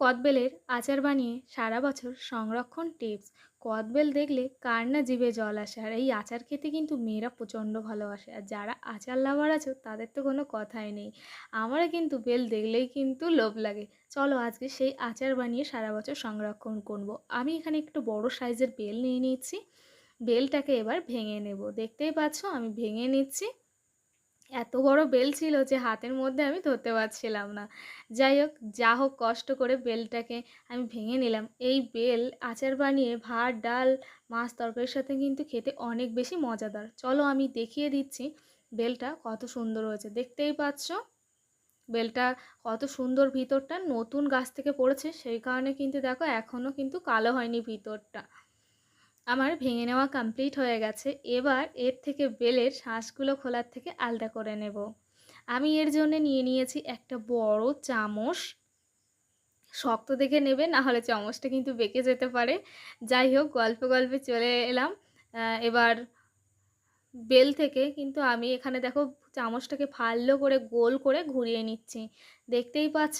কদবেলের আচার বানিয়ে সারা বছর সংরক্ষণ টিপস। কদবেল দেখলে কার না জিভে জল আসে? আর এই আচার খেতে কিন্তু মেয়েরা প্রচণ্ড ভালোবাসে। আর যারা আচার লাভার আছে, তাদের তো কোনো কথাই নেই। আমারও কিন্তু বেল দেখলেই কিন্তু লোভ লাগে। চলো আজকে সেই আচার বানিয়ে সারা বছর সংরক্ষণ করব। আমি এখানে একটু বড় সাইজের বেল নিয়ে নিচ্ছি। বেলটাকে এবার ভেঙে নেব। দেখতেই পাচ্ছ, আমি ভেঙে নিচ্ছি। এত বড় বেল ছিল যে হাতের মধ্যে আমি ধরতে পারছিলাম না। যাই হোক, যা হোক কষ্ট করে বেলটাকে আমি ভেঙে নিলাম। এই বেল আচার বানিয়ে ভাত, ডাল, মাছ তরকারির সাথে কিন্তু খেতে অনেক বেশি মজাদার। চলো আমি দেখিয়ে দিচ্ছি বেলটা কত সুন্দর হয়েছে। দেখতেই পাচ্ছ? বেলটা কত সুন্দর ভিতরটা। নতুন গাছ থেকে পড়েছে, সেই কারণে কিন্তু দেখো এখনও কিন্তু কালো হয়নি ভিতরটা। আমার ভেঙে নেওয়া কমপ্লিট হয়ে গেছে, এবার এর থেকে বেলের শাঁসগুলো খোলার থেকে আলাদা করে নেব। আমি এর জন্য নিয়ে নিয়েছি একটা বড় চামচ। শক্ত দেখে নেবে, না হলে চামচটা কিন্তু বেঁকে যেতে পারে। যাই হোক, গল্পে গল্পে চলে এলাম। এবার বেল থেকে কিন্তু আমি এখানে দেখো চামচটাকে ভালো করে গোল করে ঘুরিয়ে নিচ্ছি। দেখতেই পাচ্ছ?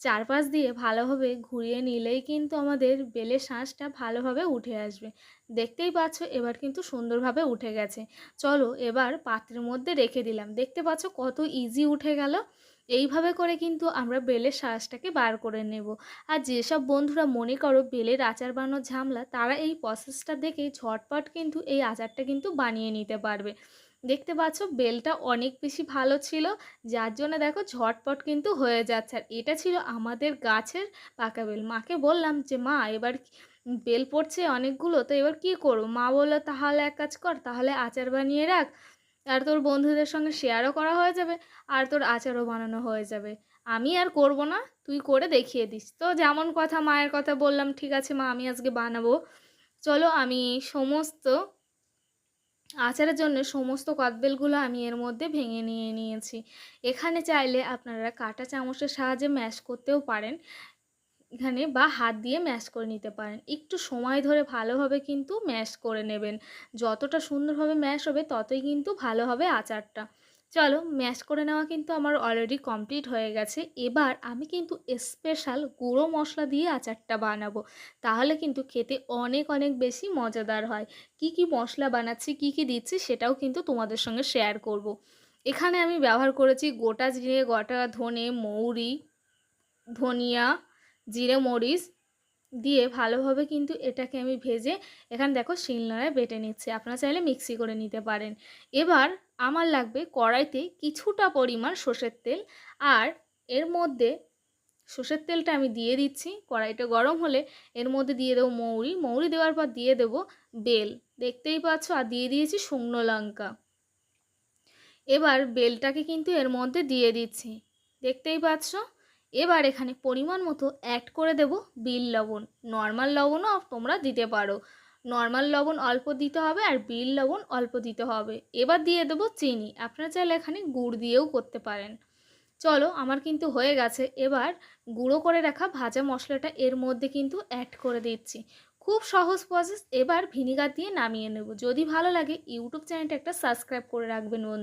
চারপাশ দিয়ে ভালোভাবে ঘুরিয়ে নিলেই কিন্তু আমাদের বেলের শাঁসটা ভালোভাবে উঠে আসবে। দেখতেই পাচ্ছ এবার কিন্তু সুন্দরভাবে উঠে গেছে। চলো এবার পাত্রের মধ্যে রেখে দিলাম। দেখতে পাচ্ছ কত ইজি উঠে গেল। এইভাবে করে কিন্তু আমরা বেলের শাঁসটাকে বার করে নেব। আর যেসব বন্ধুরা মনে করো বেলের আচার বানানোর ঝামলা, তারা এই প্রসেসটা দেখে ঝটপট কিন্তু এই আচারটা কিন্তু বানিয়ে নিতে পারবে। দেখতে পাচ্ছ বেলটা অনেক বেশি ভালো ছিল। যার জন্য দেখো ঝটপট কিন্তু হয়ে যাচ্ছে। আর এটা ছিল আমাদের গাছের পাকা বেল। মাকে বললাম যে, মা, এবার বেল পড়ছে অনেকগুলো, তো এবার কি করব? মা বলল, তাহলে এক কাজ কর, তাহলে আচার বানিয়ে রাখ। আর তোর বন্ধুদের সঙ্গে শেয়ারও করা হয়ে যাবে, আর তোর আচারও বানানো হয়ে যাবে। আমি আর করব না, তুই করে দেখিয়ে দিস। তো যেমন কথা মায়ের কথা বললাম, ঠিক আছে মা, আমি আজকে বানাবো। চলো আমি সমস্ত আচারের জন্য সমস্ত কদবেলগুলো আমি এর মধ্যে ভেঙে নিয়ে নিয়েছি। এখানে চাইলে আপনারা কাটা চামচের সাহায্যে ম্যাশ করতেও পারেন। এখানে বা হাত দিয়ে ম্যাশ করে নিতে পারেন। একটু সময় ধরে ভালোভাবে কিন্তু ম্যাশ করে নেবেন। যতটা সুন্দরভাবে ম্যাশ হবে, ততই কিন্তু ভালো হবে আচারটা। চলো ম্যাশ করে নেওয়া কিন্তু আমার অলরেডি কমপ্লিট হয়ে গেছে। এবার আমি কিন্তু স্পেশাল গুঁড়ো মশলা দিয়ে আচারটা বানাবো। তাহলে কিন্তু খেতে অনেক অনেক বেশি মজাদার হয়। কি কি মশলা বানাচ্ছি, কি কি দিচ্ছি সেটাও কিন্তু তোমাদের সঙ্গে শেয়ার করব। এখানে আমি ব্যবহার করেছি গোটা জিরে, গোটা ধনে, মৌরি, ধনিয়া, জিরে, মরিচ দিয়ে ভালোভাবে কিন্তু এটাকে আমি ভেজে এখানে দেখো শিলনোড়ায় বেটে নিচ্ছি। আপনারা চাইলে মিক্সি করে নিতে পারেন। এবার আমার লাগবে কড়াইতে কিছুটা পরিমাণ সর্ষের তেল আর এর মধ্যে সর্ষের তেলটা আমি দিয়ে দিচ্ছি। কড়াইটা গরম হলে এর মধ্যে দিয়ে দেবো মৌরি। মৌরি দেওয়ার পর দিয়ে দেবো বেল। দেখতেই পাচ্ছ আর দিয়ে দিয়েছি শুকনো লঙ্কা। এবার বেলটাকে কিন্তু এর মধ্যে দিয়ে দিচ্ছি। দেখতেই পাচ্ছ? এবার এখানে পরিমাণ মতো অ্যাড করে দেব বিল লবণ। নর্মাল লবণও তোমরা দিতে পারো। নর্মাল লবণ অল্প দিতে হবে আর বিল লবণ অল্প দিতে হবে। এবার দিয়ে দেবো চিনি। আপনারা চাইলে এখানে গুড় দিয়েও করতে পারেন। চলো, আমার কিন্তু হয়ে গেছে। এবার গুঁড়ো করে রাখা ভাজা মশলাটা এর মধ্যে কিন্তু অ্যাড করে দিচ্ছি। খুব সহজ প্রসেস এবার ভিনিগার দিয়ে নামিয়ে নেব। যদি ভালো লাগে, ইউটিউব চ্যানেলটা একটা সাবস্ক্রাইব করে রাখবেন বন্ধু।